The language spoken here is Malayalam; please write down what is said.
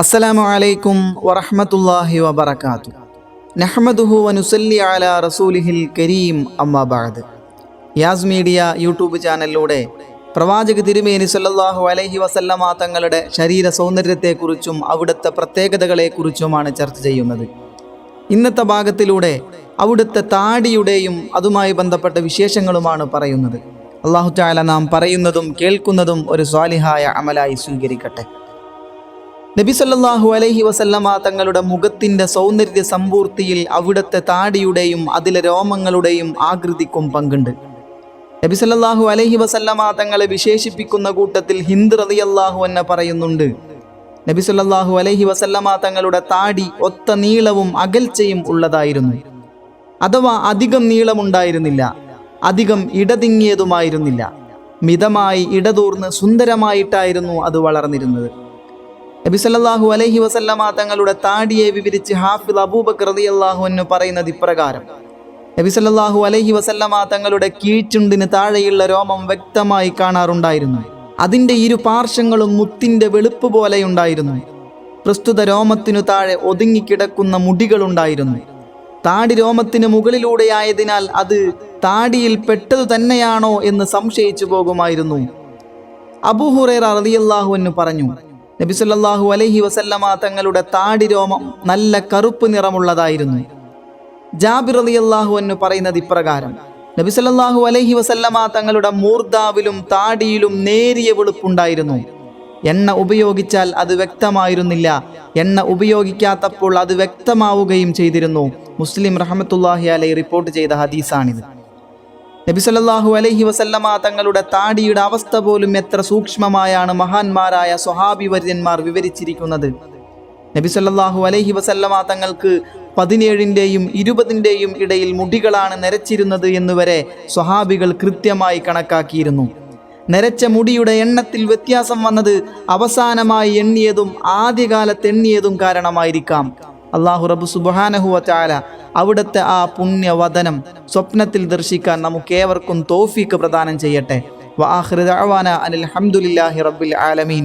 അസ്സലാമു അലൈക്കും വറഹ്മത്തുള്ളാഹി വബറകാതു നഹ്മദുഹു വനുസല്ലി അലാ റസൂലിഹിൽ കരീം അമ്മാ ബഅദ്. യാസ് മീഡിയ യൂട്യൂബ് ചാനലിലൂടെ പ്രവാചക തിരുമേനി സല്ലല്ലാഹു അലൈഹി വസല്ലമ തങ്ങളുടെ ശരീര സൗന്ദര്യത്തെക്കുറിച്ചും അവിടുത്തെ പ്രത്യേകതകളെക്കുറിച്ചുമാണ് ചർച്ച ചെയ്യുന്നത്. ഇന്നത്തെ ഭാഗത്തിലൂടെ അവിടുത്തെ താടിയുടെയും അതുമായി ബന്ധപ്പെട്ട വിശേഷങ്ങളുമാണ് പറയുന്നത്. അള്ളാഹു ചാല നാം പറയുന്നതും കേൾക്കുന്നതും ഒരു സ്വാലിഹായ അമലായി സ്വീകരിക്കട്ടെ. നബി സല്ലല്ലാഹു അലൈഹി വസല്ലമ തങ്ങളുടെ മുഖത്തിന്റെ സൗന്ദര്യ സമ്പൂർത്തിയിൽ അവിടുത്തെ താടിയുടെയും അതിലെ രോമങ്ങളുടെയും ആകൃതിക്കും പങ്കുണ്ട്. നബി സല്ലല്ലാഹു അലൈഹി വസല്ലമ തങ്ങളെ വിശേഷിപ്പിക്കുന്ന കൂട്ടത്തിൽ ഹിന്ദ് റളിയല്ലാഹു എന്നെ പറയുന്നുണ്ട് നബി സല്ലല്ലാഹു അലൈഹി വസല്ലമ തങ്ങളുടെ താടി ഒത്ത നീളവും അകൽച്ചയും ഉള്ളതായിരുന്നു. അഥവാ അധികം നീളമുണ്ടായിരുന്നില്ല അധികം ഇടതിങ്ങിയതുമായിരുന്നില്ല മിതമായി ഇടതൂർന്ന് സുന്ദരമായിട്ടായിരുന്നു അത് വളർന്നിരുന്നത്. നബി സല്ലല്ലാഹു അലൈഹി വസല്ലമ തങ്ങളുടെ താടിയെ വിവരിച്ച് ഹാഫിദ് അബൂബക്കർ റളിയല്ലാഹു അൻഹു പറയുന്നത് ഇപ്രകാരം. നബി സല്ലല്ലാഹു അലൈഹി വസല്ലമ തങ്ങളുടെ കീഴ്ചുണ്ടിന് താഴെയുള്ള രോമം വ്യക്തമായി കാണാറുണ്ടായിരുന്നു. അതിന്റെ ഇരു പാർശ്വങ്ങളും മുത്തിന്റെ വെളുപ്പ് പോലെയുണ്ടായിരുന്നു പ്രസ്തുത രോമത്തിനു താഴെ ഒതുങ്ങിക്കിടക്കുന്ന മുടികളുണ്ടായിരുന്നു. താടി രോമത്തിന് മുകളിലൂടെയായതിനാൽ അത് താടിയിൽ പെട്ടതു തന്നെയാണോ എന്ന് സംശയിച്ചു പോകുമായിരുന്നു. അബൂഹുറേർ റളിയല്ലാഹു അൻഹു പറഞ്ഞു നബി അലഹി വസല്ലമ തങ്ങളുടെ താടി രോമം നല്ല കറുപ്പ് നിറമുള്ളതായിരുന്നു. ജാബിർ അലി അള്ളാഹു അൻഹു പറയുന്നത് ഇപ്രകാരം നബി അലഹി അലൈഹി വസല്ലമ തങ്ങളുടെ മൂർദാവിലും താടിയിലും നേരിയ വെളുപ്പുണ്ടായിരുന്നു. എണ്ണ ഉപയോഗിച്ചാൽ അത് വ്യക്തമായിരുന്നില്ല. എണ്ണ ഉപയോഗിക്കാത്തപ്പോൾ അത് വ്യക്തമാവുകയും ചെയ്തിരുന്നു. മുസ്ലിം റഹമത്തുല്ലാഹി അലൈ റിപ്പോർട്ട് ചെയ്ത ഹദീസാണിത്. നബി സല്ലല്ലാഹു അലൈഹി വസല്ലമ തങ്ങളുടെ താടിയുടെ അവസ്ഥ പോലും എത്ര സൂക്ഷ്മമായാണ് മഹാന്മാരായ സ്വഹാബി വര്യന്മാർ വിവരിച്ചിരിക്കുന്നത്. നബി സല്ലല്ലാഹു അലൈഹി വസല്ലമ തങ്ങൾക്ക് പതിനേഴിന്റെയും ഇരുപതിന്റെയും ഇടയിൽ മുടികളാണ് നരച്ചിരുന്നത് എന്നുവരെ സ്വഹാബികൾ കൃത്യമായി കണക്കാക്കിയിരുന്നു. നരച്ച മുടിയുടെ എണ്ണത്തിൽ വ്യത്യാസം വന്നത് അവസാനമായി എണ്ണിയതും ആദ്യകാലത്ത് എണ്ണിയതും കാരണമായിരിക്കാം. അള്ളാഹു റബു സുബാനഹുവ ചാല അവിടുത്തെ ആ പുണ്യവദനം സ്വപ്നത്തിൽ ദർശിക്കാൻ നമുക്കേവർക്കും തോഫീക്ക് പ്രദാനം ചെയ്യട്ടെ. വാഹൃദാന അനിൽ ഹംദുലില്ലാഹി റബ്ബിൽ ആലമീൻ.